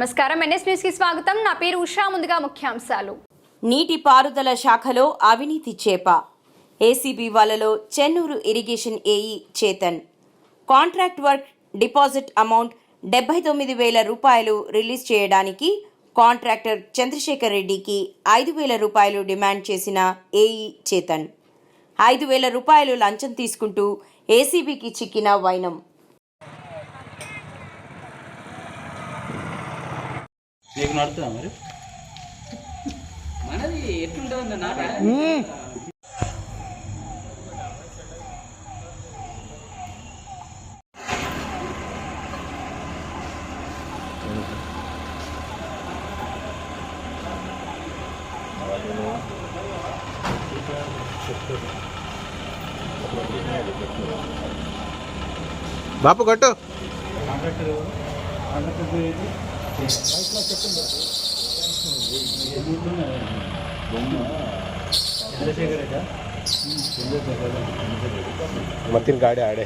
నమస్కారం. ఎన్ఎస్ న్యూస్కి స్వాగతం. నా పేరు ఉషా. ముందుగా ముఖ్యాంశాలు. నీటి పారుదల శాఖలో అవినీతి చేప. ఏసీబీ వాళ్ళలో Chennur irrigation AE Chetan. Contract work deposit amount డెబ్బై తొమ్మిది వేల రూపాయలు రిలీజ్ చేయడానికి కాంట్రాక్టర్ చంద్రశేఖర్ రెడ్డికి ఐదు వేల రూపాయలు డిమాండ్ చేసిన ఏఈ చేతన్. ఐదు వేల రూపాయలు లంచం తీసుకుంటూ ఏసీబీకి చిక్కిన వైనం. నీకు నడుతుందా మరి? మనది ఎట్లుంటుంది నాట బాపు కొట్టు. मतीन गाड़ी आड़े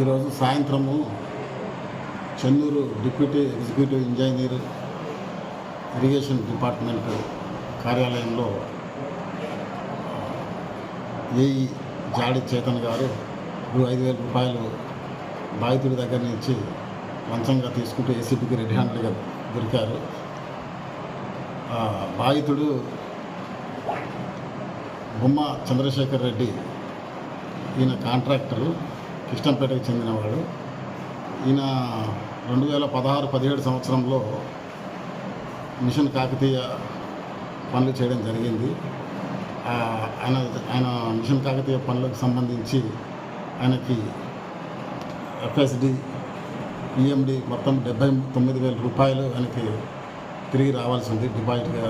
ఈరోజు సాయంత్రము Chennur deputy executive engineer irrigation department కార్యాలయంలో ఏఈ జాడి చేతన్ గారు రూ ఐదు వేల రూపాయలు బాధితుడి దగ్గర నుంచి లంచంగా తీసుకుంటూ ఏసీబీకి రెడ్ హ్యాండ్గా దొరికారు. బాధితుడు బొమ్మ చంద్రశేఖర్ రెడ్డి ఈయన కాంట్రాక్టరు. కృష్ణంపేటకు చెందినవాడు. ఈయన రెండు వేల పదహారు పదిహేడు సంవత్సరంలో మిషన్ కాకతీయ పనులు చేయడం జరిగింది. ఆయన ఆయన మిషన్ కాకతీయ పనులకు సంబంధించి ఆయనకి ఎఫ్ఎస్డి ఈఎండి మొత్తం డెబ్బై తొమ్మిది వేల రూపాయలు ఆయనకి తిరిగి రావాల్సి ఉంది. డిపాజిట్గా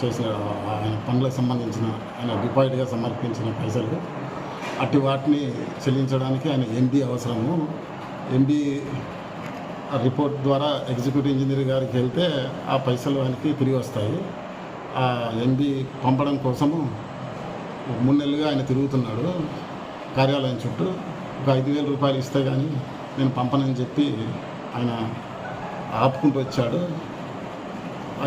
చేసిన ఆయన పనులకు సంబంధించిన ఆయన డిపాజిట్గా సమర్పించిన పైసలు. అట్టి వాటిని చెల్లించడానికి ఆయన ఎండి అవసరము. ఎండి రిపోర్ట్ ద్వారా ఎగ్జిక్యూటివ్ ఇంజనీర్ గారికి వెళ్తే ఆ పైసలు ఆయనకి తిరిగి వస్తాయి. ఆ ఎండి పంపడం కోసము మూడు నెలలుగా ఆయన తిరుగుతున్నాడు. కార్యాలయం చుట్టూ ఒక ఐదు వేల రూపాయలు ఇస్తే కానీ నేను పంపనని చెప్పి ఆయన ఆపుకుంటూ వచ్చాడు.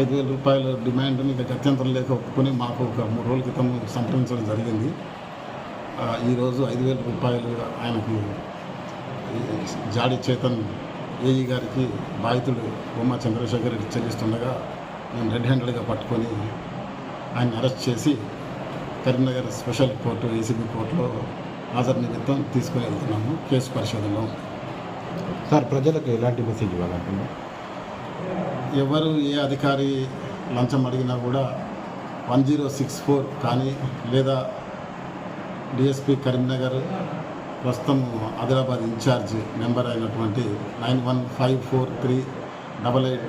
ఐదు వేల రూపాయల డిమాండ్ని ఇక గత్యంతరం లేక ఒప్పుకొని మాకు ఒక మూడు రోజుల క్రితం సంప్రదించడం జరిగింది. ఈరోజు ఐదు వేల రూపాయలు ఆయనకి జాడి చేతన్ ఏఈ గారికి బాధితుడు బొమ్మ చంద్రశేఖర్ రెడ్డి చెల్లిస్తుండగా మేము రెడ్ హ్యాండెడ్గా పట్టుకొని ఆయన అరెస్ట్ చేసి కరీంనగర్ స్పెషల్ కోర్టు ఏసీబీ కోర్టులో హాజరు నిమిత్తం తీసుకుని వెళ్తున్నాము కేసు పరిశోధనలో. సార్ ప్రజలకు ఎలాంటి మెసేజ్ ఇవ్వాలంటున్నారు ఎవరు ఏ అధికారి లంచం అడిగినా కూడా వన్ జీరో సిక్స్ ఫోర్ కానీ లేదా డిఎస్పి కరీంనగర్ ప్రస్తుతం ఆదిలాబాద్ ఇన్ఛార్జ్ నెంబర్ అయినటువంటి nine one five four three double eight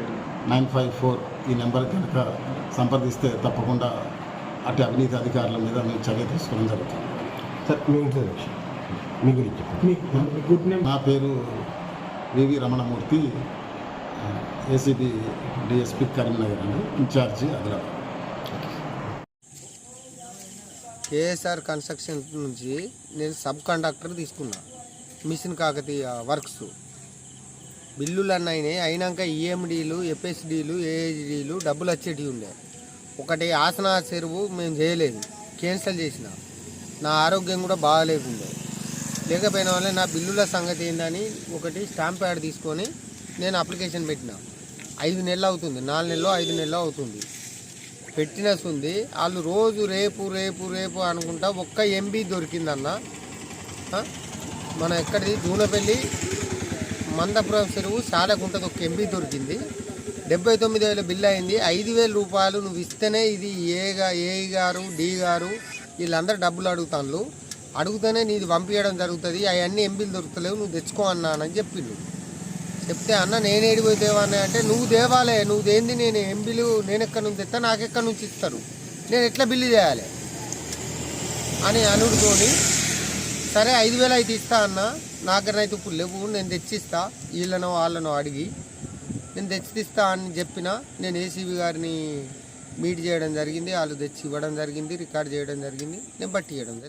nine five four ఈ నెంబర్ కనుక సంప్రదిస్తే తప్పకుండా అటు అవినీతి అధికారుల మీద మేము చర్య తీసుకోవడం జరుగుతుంది. సార్ మీ ఇంట్రడక్షన్ మీ గురించి చెప్పండి. నా పేరు VV Ramanamurthy ACB DSP Karimnagar అండి ఇన్ఛార్జి ఆదిలాబాద్. కేఎస్ఆర్ కన్స్ట్రక్షన్ నుంచి నేను సబ్ కండక్టర్ తీసుకున్నా. Mission Kakatiya works. బిల్లులు అన్నీ అయినాక ఈఎండీలు ఎఫ్ఎస్డీలు ఏహెచ్డీలు డబ్బులు వచ్చేటివి ఉండే. ఒకటి ఆసన చెరువు మేము చేయలేదు. క్యాన్సిల్ చేసిన. నా ఆరోగ్యం కూడా బాగాలేకుండే. లేకపోయిన వల్ల నా బిల్లుల సంగతి ఏందని ఒకటి స్టాంప్ ప్యాడ్ తీసుకొని నేను అప్లికేషన్ పెట్టిన. ఐదు నెలలు అవుతుంది. నాలుగు నెలలో ఐదు నెలలు అవుతుంది. పెట్టినస్ ఉంది వాళ్ళు రోజు రేపు రేపు రేపు అనుకుంటా ఒక్క ఎంబీ దొరికిందన్న. మన ఎక్కడిది? దూనపల్లి మందపురం చెరువు సాలకుంటది ఒక ఎంబీ దొరికింది. డెబ్బై తొమ్మిది వేల బిల్ అయింది. ఐదు వేల రూపాయలు నువ్వు ఇస్తేనే ఇది ఏగా ఏ గారు డి గారు వీళ్ళందరూ డబ్బులు అడుగుతాను అడుగుతూనే నీది పంపించడం జరుగుతుంది. అవన్నీ ఎంబీలు దొరుకుతలేవు నువ్వు తెచ్చుకో అన్నానని చెప్పిండు చెప్తే అన్న నేను ఏడిపోయి దేవాన్ని అంటే నువ్వు దేవాలే నువ్వు దేంది నేను ఎంబిలు నేను ఎక్కడి నుంచి తెస్తా నాకు ఎక్కడి నుంచి ఇస్తారు? నేను ఎట్లా బిల్లు చేయాలి? అని అనుడుతోని సరే ఐదు వేలు అయితే ఇస్తా అన్న. నా దగ్గర అయితే ఇప్పుడు లేవు నేను తెచ్చిస్తా. వీళ్ళనో వాళ్ళనో అడిగి నేను తెచ్చిస్తా అని చెప్పిన నేను ఏసీబీ గారిని మీట్ చేయడం జరిగింది వాళ్ళు తెచ్చి ఇవ్వడం జరిగింది రికార్డ్ చేయడం జరిగింది నేను బట్టి చేయడం జరిగింది.